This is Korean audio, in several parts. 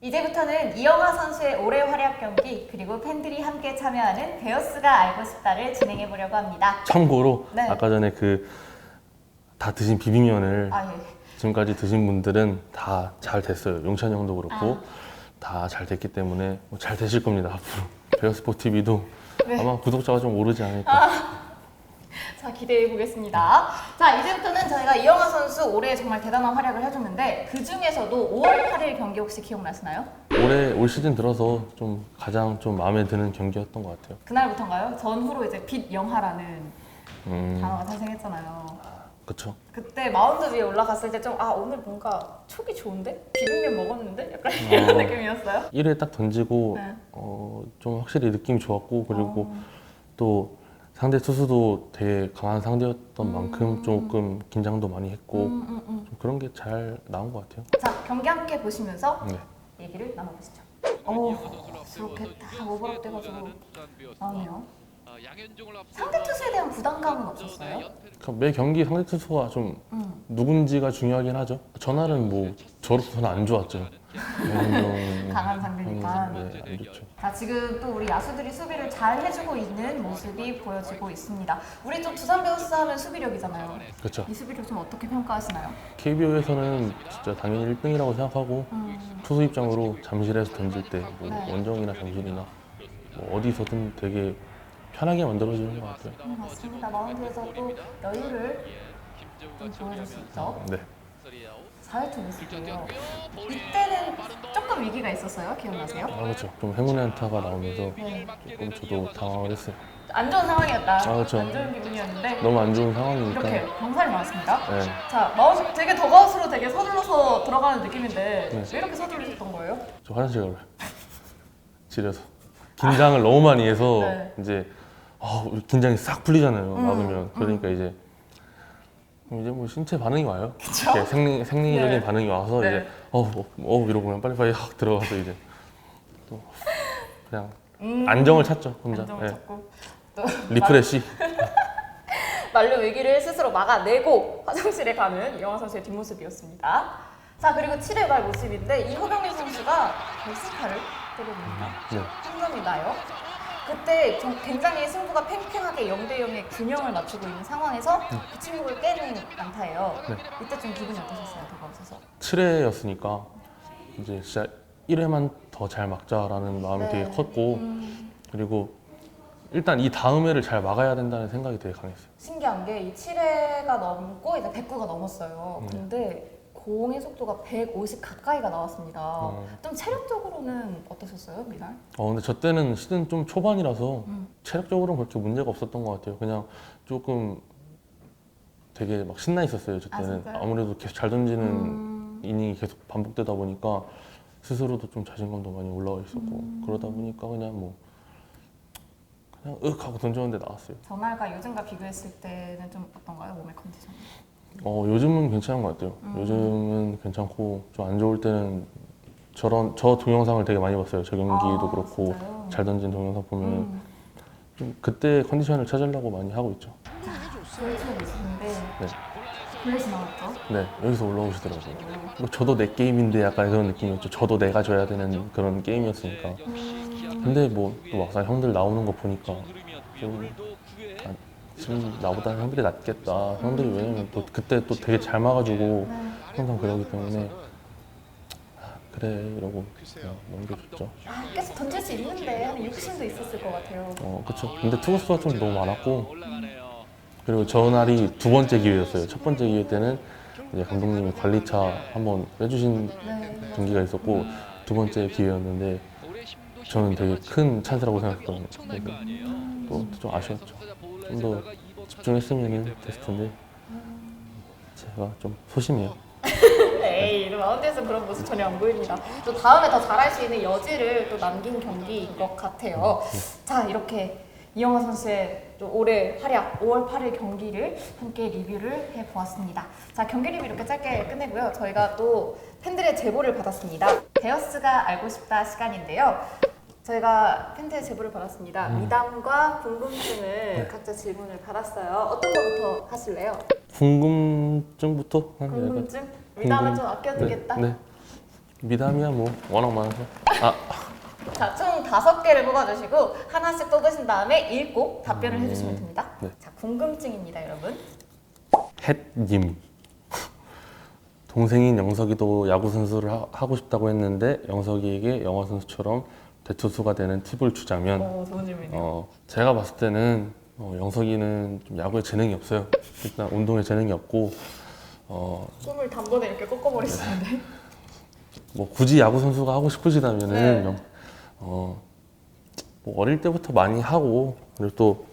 이제부터는 이영하 선수의 올해 활약 경기 그리고 팬들이 함께 참여하는 베어스가 알고 싶다를 진행해 보려고 합니다. 참고로 네. 아까 전에 그 다 드신 비빔면을 아 예. 지금까지 드신 분들은 다 잘 됐어요. 용찬이 형도 그렇고 아. 다잘 됐기 때문에 뭐잘 되실 겁니다 앞으로. 베어스포 TV도 네. 아마 구독자가 좀 오르지 않을까. 자 기대해 보겠습니다. 자 이제부터는 저희가 이영하 선수 올해 정말 대단한 활약을 해줬는데 그 중에서도 5월 8일 경기 혹시 기억나시나요? 올해 올 시즌 들어서 좀 가장 좀 마음에 드는 경기였던 것 같아요. 그날부터인가요? 전후로 이제 빛 영하라는 음, 단어가 탄생했잖아요. 그쵸. 그때 마운드 위에 올라갔을 때 좀 아 오늘 뭔가 촉이 좋은데 비빔면 먹었는데 약간 어. 이런 느낌이었어요. 1회 딱 던지고 네. 어, 좀 확실히 느낌이 좋았고 그리고 어. 또 상대 투수도 되게 강한 상대였던 음. 만큼 조금 긴장도 많이 했고 음, 음, 음. 좀 그런 게 잘 나온 것 같아요. 자 경기 함께 보시면서 네. 얘기를 나눠보시죠. 오 저렇게 다 오버랩 돼가지고 나오네요. 상대 투수에 대한 부담감은 없었어요? 매 경기 상대 투수가 좀 음. 누군지가 중요하긴 하죠. 전날은 뭐 저로서는 안 좋았죠. 양현종 강한 상대니까. 형이, 네, 안 좋죠. 자 지금 또 우리 야수들이 수비를 잘 해주고 있는 모습이 보여지고 있습니다. 우리 좀 두산 베어스 하면 수비력이잖아요. 그렇죠. 이 수비력 좀 어떻게 평가하시나요? KBO에서는 진짜 당연히 1등이라고 생각하고 음. 투수 입장으로 잠실에서 던질 때 뭐 네. 원정이나 잠실이나 뭐 어디서든 되게 편하게 만들어주는 것 같아요. 음, 맞습니다. 마운드에서 또 여유를 좀 보여줄 수 있죠. 네. 4회초 모습이에요. 이때는 조금 위기가 있었어요. 기억나세요? 아 그렇죠. 좀 행운의 안타가 나오면서 네. 조금 저도 당황을 했어요. 안 좋은 상황이었다. 아, 그렇죠. 안 좋은 기분이었는데 너무 안 좋은 상황이니까. 이렇게 병살이 나왔습니다. 네. 자, 마우스 되게 더가웃으로 되게 서둘러서 들어가는 느낌인데 네. 왜 이렇게 서두르셨던 거예요? 저 화장실 가요. 집에서 긴장을 너무 많이 해서 네. 이제 아, 긴장이 싹 풀리잖아요. 음, 막으면 그러니까 이제 이제 뭐 신체 반응이 와요. 그쵸? 이렇게 생리 생리적인 네. 반응이 와서 네. 이제 어, 어, 어 이러고 그냥 빨리빨리 확 들어가서 이제 또 그냥 음, 안정을 찾죠 혼자. 안정을 네. 찾고 리프레시. 만료 위기를 스스로 막아내고 화장실에 가는 이영하 선수의 뒷모습이었습니다. 자, 그리고 7회 말 모습인데 이호병희 선수가 결승타를 때려봅니다. 네. 생각이 나요. 그때 좀 굉장히 승부가 팽팽하게 0대 0의 균형을 맞추고 있는 상황에서 그 친구를 깨는 안타예요. 네. 이때 좀 기분이 어떠셨어요? 더가웃에서? 7회였으니까 이제 진짜 1회만 더 잘 막자라는 마음이 네. 되게 컸고 음, 그리고 일단 이 다음 회를 잘 막아야 된다는 생각이 되게 강했어요. 신기한 게 이 7회가 넘고 이제 109가 넘었어요. 네. 근데 공의 속도가 150 가까이가 나왔습니다. 어. 좀 체력적으로는 어떠셨어요, 미날? 어 근데 저 때는 시즌 좀 초반이라서 음. 체력적으로는 그렇게 문제가 없었던 것 같아요. 그냥 조금 되게 막 신나 있었어요. 저 아, 때는 진짜요? 아무래도 계속 잘 던지는 음, 이닝이 계속 반복되다 보니까 스스로도 좀 자신감도 많이 올라와 있었고 음. 그러다 보니까 그냥 뭐 그냥 윽 하고 던졌는데 나왔어요. 전날과 요즘과 비교했을 때는 좀 어떤가요, 몸의 컨디션? 어 요즘은 괜찮은 것 같아요. 음. 요즘은 괜찮고 좀 안 좋을 때는 저런 저 동영상을 되게 많이 봤어요. 저 경기도 아, 그렇고 진짜요? 잘 던진 동영상 보면 음. 좀 그때 컨디션을 찾으려고 많이 하고 있죠. 네. 나왔죠. 네 여기서 올라오시더라고요. 뭐 저도 내 게임인데 약간 그런 느낌이었죠. 저도 내가 져야 되는 그런 게임이었으니까. 음, 근데 뭐 또 막상 형들 나오는 거 보니까 좀 아, 지금 나보다 형들이 낫겠다. 형들이 왜냐면 또 그때 또 되게 잘 막아주고 네. 항상 그러기 때문에 아, 그래 이러고 그냥 넘겨줬죠. 아, 계속 던질 수 있는데 한 욕심도 있었을 것 같아요. 어 그쵸. 근데 투구수가 좀 너무 많았고 그리고 전날이 두 번째 기회였어요. 첫 번째 기회 때는 이제 감독님이 관리차 한번 빼주신 네. 경기가 있었고 두 번째 기회였는데 저는 되게 큰 찬스라고 생각했거든요. 그래서 또좀 아쉬웠죠. 좀 더 집중했으면 됐을 텐데 제가 좀 소심해요. 에이, 마운드에서 그런 모습 전혀 안 보입니다. 또 다음에 더 잘할 수 있는 여지를 또 남긴 경기인 것 같아요. 자, 이렇게 이영하 선수의 또 올해 활약 5월 8일 경기를 함께 리뷰를 해보았습니다. 자, 경기 리뷰 이렇게 짧게 끝내고요. 저희가 또 팬들의 제보를 받았습니다. 베어스가 알고 싶다 시간인데요. 저희가 팬들의 제보를 받았습니다. 미담과 궁금증을 각자 질문을 받았어요. 어떤 거부터 하실래요? 궁금증부터? 궁금증? 미담은 좀 아껴두겠다? 네. 네. 미담이야 뭐 워낙 많아서. 아 자, 총 다섯 개를 뽑아주시고 하나씩 뽑으신 다음에 읽고 답변을 음, 해주시면 됩니다. 네. 자, 궁금증입니다, 여러분. 햇님. 동생인 영석이도 야구 선수를 하, 하고 싶다고 했는데 영석이에게 영화 선수처럼 대투수가 되는 팁을 주자면 좋은 질문이네요. 어, 제가 봤을 때는 어, 영석이는 좀 야구에 재능이 없어요. 일단 운동에 재능이 없고 어, 꿈을 단번에 이렇게 꺾어버리시는데. 뭐 굳이 야구 선수가 하고 싶으시다면은 네. 영- 어, 뭐 어릴 때부터 많이 하고 그리고 또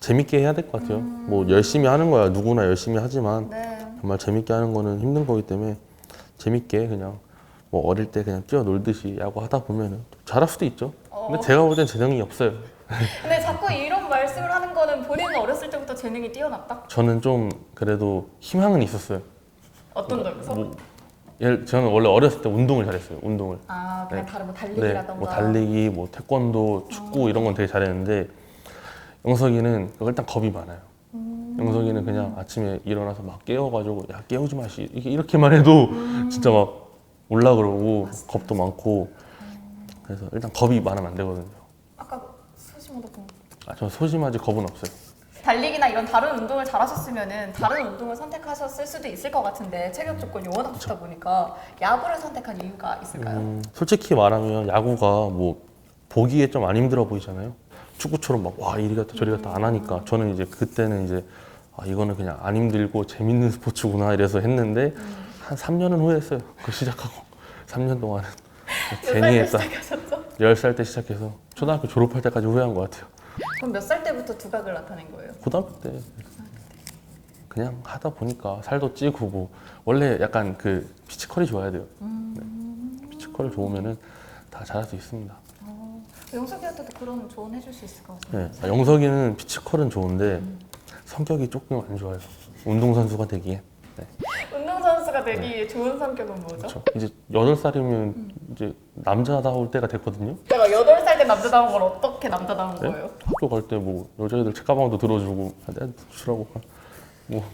재밌게 해야 될 것 같아요. 뭐 열심히 하는 거야 누구나 열심히 하지만 네. 정말 재밌게 하는 거는 힘든 거기 때문에 재밌게 그냥 뭐 어릴 때 그냥 뛰어놀듯이 야구 하다 보면은 또 잘할 수도 있죠. 어. 근데 제가 볼 땐 재능이 없어요. 근데 자꾸 이런 말씀을 하는 거는 본인은 어렸을 때부터 재능이 뛰어났다? 저는 좀 그래도 희망은 있었어요. 어떤 점에서? 뭐 예를 저는 원래 어렸을 때 운동을 잘했어요. 운동을. 아, 그냥 네. 다른 뭐 네, 달리기라던가. 뭐 달리기, 뭐 태권도, 축구 이런 건 되게 잘했는데 영석이는 일단 겁이 많아요. 영석이는 그냥 아침에 일어나서 막 깨워가지고 야 깨우지 마시 이렇게 이렇게만 해도 진짜 막 올라 그러고 겁도 많고 그래서 일단 겁이 많으면 안 되거든요. 아까 소심하다 본 아, 저 소심하지 겁은 없어요. 달리기나 이런 다른 운동을 잘하셨으면은 다른 운동을 선택하셨을 수도 있을 것 같은데 체격 조건이 워낙 좋다 보니까 야구를 선택한 이유가 있을까요? 음, 솔직히 말하면 야구가 뭐 보기에 좀 안 힘들어 보이잖아요. 축구처럼 막 와 이리 갔다 저리 갔다 안 하니까 저는 이제 그때는 이제 아 이거는 그냥 안 힘들고 재밌는 스포츠구나 이래서 했는데 한 3년은 후회했어요. 그 시작하고 3년 동안은 몇 괜히 했다. 시작하셨죠? 10살 때 시작해서 초등학교 졸업할 때까지 후회한 것 같아요. 그럼 몇 살 때부터 두각을 나타낸 거예요? 고등학교 때 그냥 하다 보니까 살도 찌고 뭐 원래 약간 그 피지컬이 좋아야 돼요. 네. 피지컬이 좋으면은 다 잘할 수 있습니다. 영석이한테도 그런 조언 해줄 수 있을 것 같아요. 네, 아, 영석이는 피지컬은 좋은데 성격이 조금 안 좋아요. 운동선수가 되기에. 네, 운동선수가 되기 좋은 성격은 뭐죠? 그렇죠. 이제 8살이면 이제 남자다울 때가 됐거든요. 내가 8살 때 남자다운 걸 어떻게 남자다운 네? 거예요? 학교 갈 때 뭐 여자애들 책가방도 들어주고 아, 내가 주라고 뭐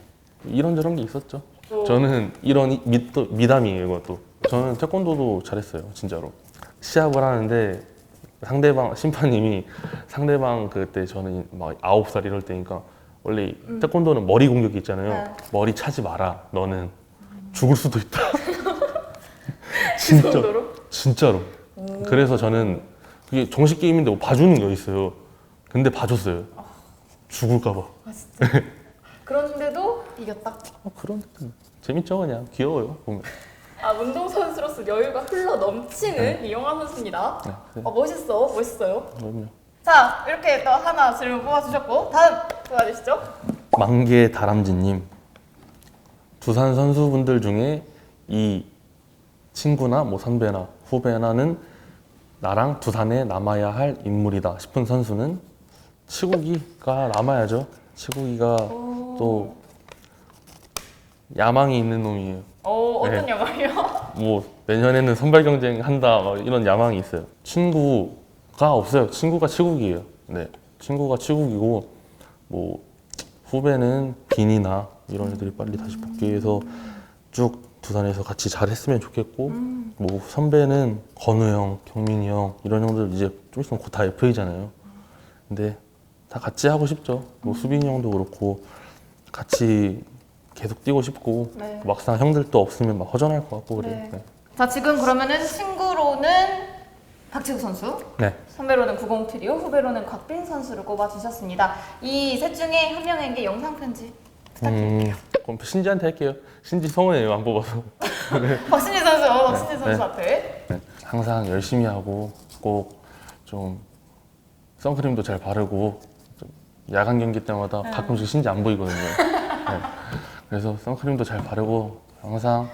이런저런 게 있었죠. 또 저는 이런 이- 미, 또 미담이에요, 이것도. 저는 태권도도 잘했어요, 진짜로. 시합을 하는데 상대방 심판님이 상대방 그때 저는 막 아홉 살 이럴 때니까 원래 태권도는 머리 공격이 있잖아요. 네. 머리 차지 마라. 너는 죽을 수도 있다. 그 진짜 정도로? 진짜로. 그래서 저는 그게 정식 게임인데 뭐 봐주는 게 있어요. 근데 봐줬어요. 죽을까 봐. 아 진짜. 그런데도 이겼다. 아, 그런 재밌죠 그냥 귀여워요 보면. 아 운동 선수로서 여유가 흘러 넘치는 이영환 선수입니다. 네, 네. 어, 멋있어, 멋있어요. 그럼요. 자 이렇게 또 하나 질문 뽑아주셨고 다음 도와주시죠. 만개 다람쥐님 두산 선수분들 중에 이 친구나 뭐 선배나 후배나는 나랑 두산에 남아야 할 인물이다 싶은 선수는 치국이가 남아야죠. 치국이가 또 야망이 있는 놈이에요. 어 어떤 네. 영화예요? 뭐 내년에는 선발 경쟁 한다 막 이런 야망이 있어요. 친구가 없어요. 친구가 치국이에요. 네, 친구가 치국이고 뭐 후배는 빈이나 이런 애들이 빨리 다시 복귀해서 쭉 두산에서 같이 잘했으면 좋겠고 뭐 선배는 건우 형, 경민이 형 이런 형들 이제 좀 있으면 곧 다 FA잖아요. 근데 다 같이 하고 싶죠. 뭐 수빈이 형도 그렇고 같이 계속 뛰고 싶고 네. 막상 형들도 없으면 막 허전할 것 같고 그래요. 네. 네. 자 지금 그러면은 친구로는 박지우 선수, 네. 선배로는 구공 트리오, 후배로는 곽빈 선수를 꼽아주셨습니다. 이 셋 중에 한 명에게 영상 편지 부탁드릴게요. 음, 그럼 신지한테 할게요. 신지 성원해요 안 뽑아서. 박신지 선수, 박신지 네. 선수한테. 네. 항상 열심히 하고 꼭 좀 선크림도 잘 바르고 좀 야간 경기 때마다 네. 가끔씩 신지 안 보이거든요. 네. 그래서 선크림도 잘 바르고 항상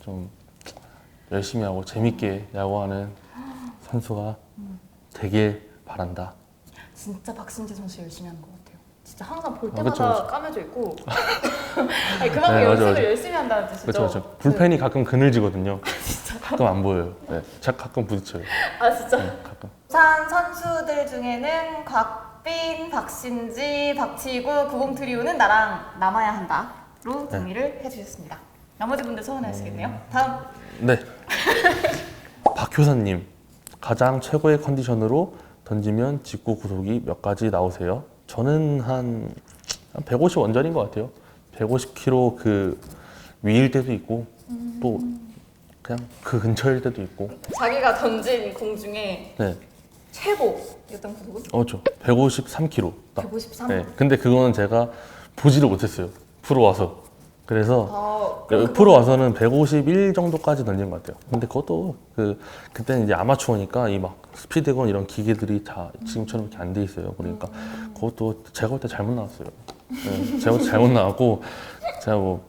좀 열심히 하고 재밌게 야구하는 선수가 되길 바란다. 진짜 박신지 선수 열심히 하는 것 같아요. 진짜 항상 볼 아, 때마다 그쵸, 그쵸. 까매져 있고. 아니 그만큼 네, 맞아, 연습을 맞아. 열심히 한다는 뜻이죠. 그렇죠, 그렇죠. 불펜이 가끔 그늘지거든요. 가끔 안 보여요. 네, 자 가끔 부딪혀요. 아 진짜. 네, 가끔. 부산 선수들 중에는 곽빈, 박신지, 박치구, 구공 트리오는 나랑 남아야 한다로 네. 동의를 해주셨습니다. 나머지 분들 소원하시겠네요. 다음 네. 박효사님 가장 최고의 컨디션으로 던지면 직구 구속이 몇 가지 나오세요? 저는 한, 한 150 원전인 것 같아요. 150km 그 위일 때도 있고 또 그냥 그 근처일 때도 있고. 자기가 던진 공 중에 네, 최고였던 구속은? 어, 저 153km. 딱. 153. 네, 근데 그거는 제가 보지를 못했어요. 프로 와서. 그래서 아, 그 그럼 프로 와서는 151 정도까지 던진 것 같아요. 근데 그것도 그 그때는 이제 아마추어니까 이 막 스피드건 이런 기계들이 다 지금처럼 이렇게 안 돼 있어요. 그러니까 그것도 제가 볼 때 잘못 나왔어요. 네, 제가 잘못 나왔고 제가 뭐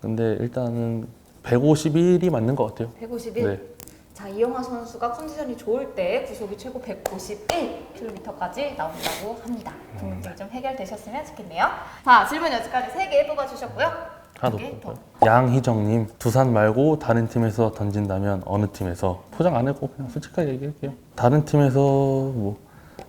근데 일단은 151이 맞는 것 같아요. 151. 네. 자 이영하 선수가 컨디션이 좋을 때 구속이 최고 151km까지 나온다고 합니다. 궁금증이 좀 해결되셨으면 좋겠네요. 자 질문 여기까지 3개 뽑아주셨고요. 하나 더 더. 볼까요? 양희정님 두산 말고 다른 팀에서 던진다면 어느 팀에서 포장 안 했고 그냥 솔직하게 얘기할게요. 다른 팀에서 뭐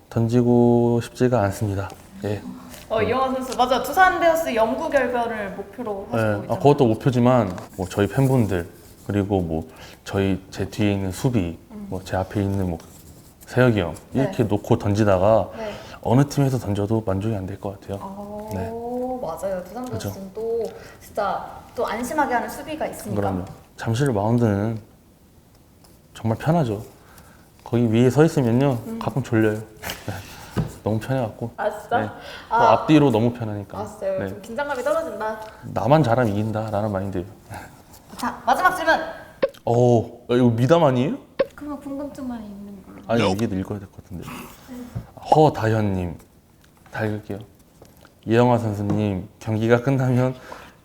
던지고 싶지가 않습니다. 예. 어 이영하 선수 맞아 두산 베어스 연구 결과를 목표로 하시고 네, 있잖아요. 아, 그것도 목표지만 뭐 저희 팬분들 그리고 뭐 저희 제 뒤에 있는 수비 뭐 제 앞에 있는 뭐 세혁이 형 이렇게 놓고 던지다가 네. 어느 팀에서 던져도 만족이 안 될 것 같아요. 어, 네. 맞아요. 두산. 베어스는 또 진짜 또 안심하게 하는 수비가 있으니까. 그럼요. 잠실 마운드는 정말 편하죠. 거기 위에 서 있으면요 가끔 졸려요. 네. 너무 편해갖고. 아 진짜? 네. 또 아, 앞뒤로 너무 편하니까. 알았어요. 네. 좀 긴장감이 떨어진다. 나만 잘하면 이긴다라는 마인드예요. 자 마지막 질문. 어, 이거 미담 아니에요? 그러면 궁금증만 있는 걸로. 아니 여기 읽어야 될 것 같은데 허다현님 다 읽을게요 이영하 선수님 경기가 끝나면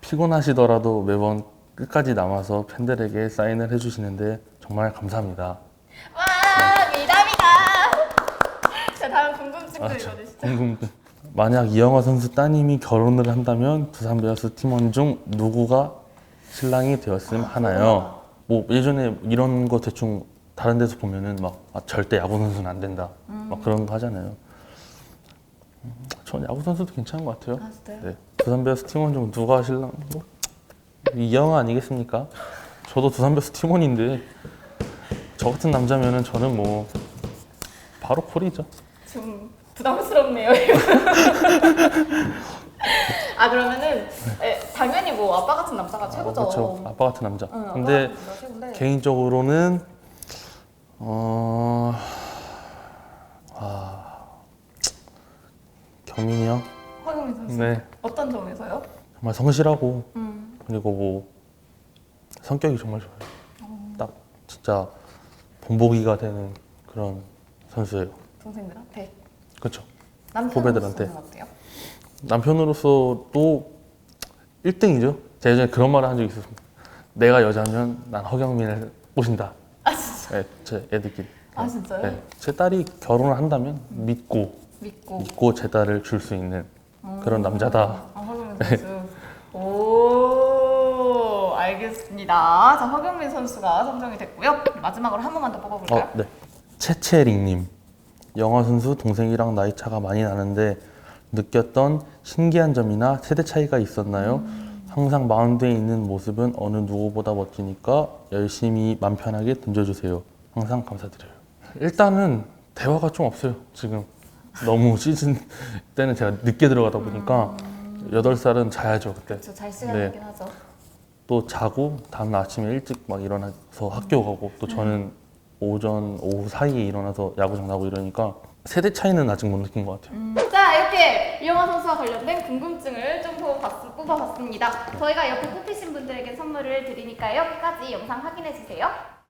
피곤하시더라도 매번 끝까지 남아서 팬들에게 사인을 해주시는데 정말 감사합니다 와 미담이다. 자 다음 궁금증도 아, 저 읽어주시죠. 궁금증 만약 이영하 선수 따님이 결혼을 한다면 두산 베어스 팀원 중 누구가 신랑이 되었으면 하나요? 뭐 예전에 이런 거 대충 다른 데서 보면은 막 아, 절대 야구 선수는 안 된다 막 그런 거 하잖아요. 음, 전 야구 선수도 괜찮은 것 같아요. 아 진짜요? 네. 두산 베어스 팀원 중 누가 신랑 뭐 이영하 아니겠습니까? 저도 두산 베어스 팀원인데 저 같은 남자면은 저는 뭐 바로 콜이죠. 좀 부담스럽네요. 아 그러면은 에, 당연히 뭐 아빠 같은 남자가 최고죠. 그렇죠. 아빠 같은 남자. 응, 아빠 근데 같은 남자가 최고인데. 개인적으로는 어, 경민이 형, 황영민 선수 네, 어떤 점에서요? 정말 성실하고 음. 그리고 뭐 성격이 정말 좋아요. 딱 진짜 본보기가 되는 그런 선수예요. 동생들한테 그렇죠. 남편 후배들한테. 선수는 어때요? 남편으로서도 1등이죠. 제가 예전에 그런 말을 한 적이 있었습니다. 내가 여자면 난 허경민을 꼬신다. 아 진짜? 네, 제 애들끼리. 아 진짜요? 네, 제 딸이 결혼을 한다면 믿고 믿고 믿고 제 딸을 줄수 있는 그런 남자다. 아, 허경민 선수. 오, 알겠습니다. 자, 허경민 선수가 선정이 됐고요. 마지막으로 한 번만 더 뽑아볼까요? 어, 네. 채채링님, 영화 선수 동생이랑 나이 차가 많이 나는데 느꼈던 신기한 점이나 세대 차이가 있었나요? 항상 마운드에 있는 모습은 어느 누구보다 멋지니까 열심히 맘 편하게 던져주세요. 항상 감사드려요. 일단은 대화가 좀 없어요. 지금 너무 시즌 때는 제가 늦게 들어가다 보니까 여덟 살은 자야죠 그때. 저잘 시간이긴 하죠. 또 자고 다음 날 아침에 일찍 막 일어나서 학교 가고 또 저는 오전 오후 사이에 일어나서 야구장 나고 이러니까 세대 차이는 아직 못 느낀 것 같아요. 자, 이렇게 이영하 선수와 관련된 궁금증을 좀 뽑아봤- 뽑아봤습니다. 저희가 옆에 뽑히신 분들에게 선물을 드리니까요. 끝까지 영상 확인해 주세요.